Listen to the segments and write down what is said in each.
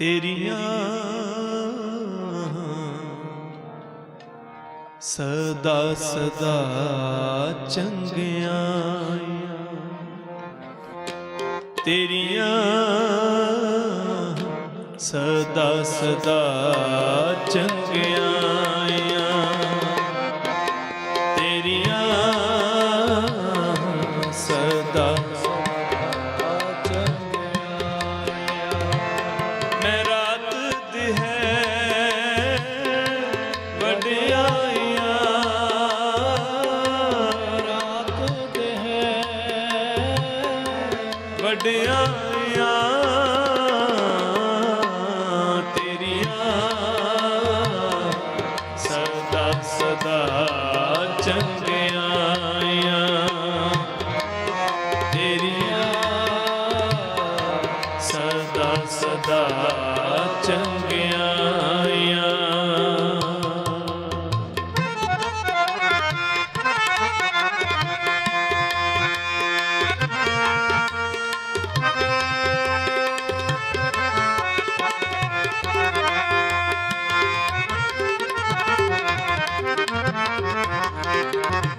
ਤੇਰੀਆਂ ਸਦਾ ਸਦਾ ਚੰਗੀਆਂ ਤੇਰੀਆਂ ਸਦਾ ਸਦਾ ਚੰਗੀਆਂ ਤੇਰੀਆਂ ਵਡਿਆਈਆਂ ਤੇਰੀਆਂ ਸਦਾ ਸਦਾ ਚੰਗਿਆਈਆਂ ਤੇਰੀਆਂ ਸਦਾ ਸਦਾ ਚੰਗਿਆਈਆਂ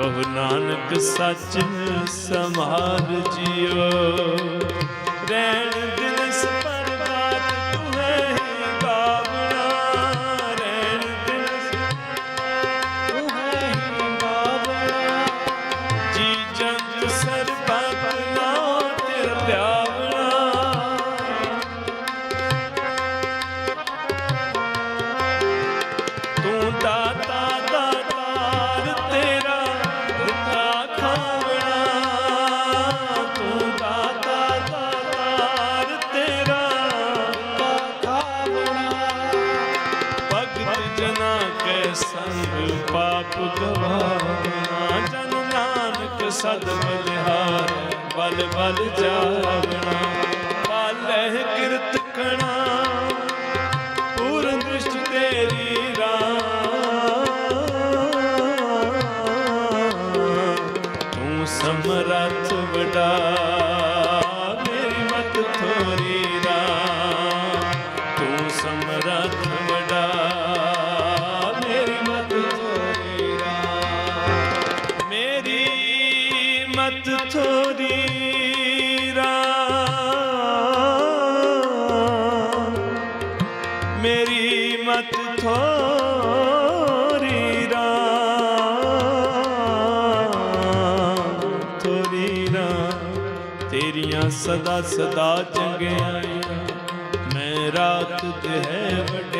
ਕਹੋ ਨਾਨਕ ਸੱਚ ਸਮਾਰ ਜਿਓ ਰਹਿਣ ਦਿਲਸ ਪਰਵਾਤ ਤੂੰ ਹੈ ਹੀ ਰਹਿਣ ਦਿਨਸ ਤੂੰ ਹੈ ਹੀ ਜੀ ਜੰਤ ਸਰਬਤ ਨਾਨਕ ਸਦ ਬਲਿਹਾਰ ਬਲ ਬਲ ਜਾਵਣਾ ਪਾਲਹਿ ਕਿਰਤ ਕਣਾ ਮਤ ਥੋਰੀ ਰਾਮ। ਮੇਰੀ ਮਤ ਥੋਰੀ ਰਾਮ। ਥੋਰੀ ਰਾਮ। ਤੇਰੀਆਂ ਸਦਾ ਸਦਾ ਚੰਗਿਆਈਆਂ। ਮੈਂ ਰਾਤ ਤੇ ਹੈ ਵੱਡੇ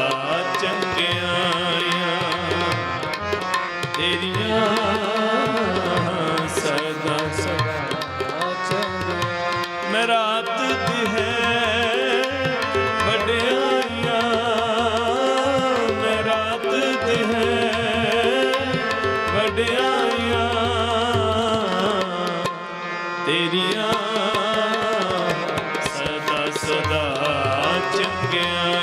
ਤੇਰੀਆਂ ਸਦਾ ਸਦਾ ਚੰਗਿਆਂ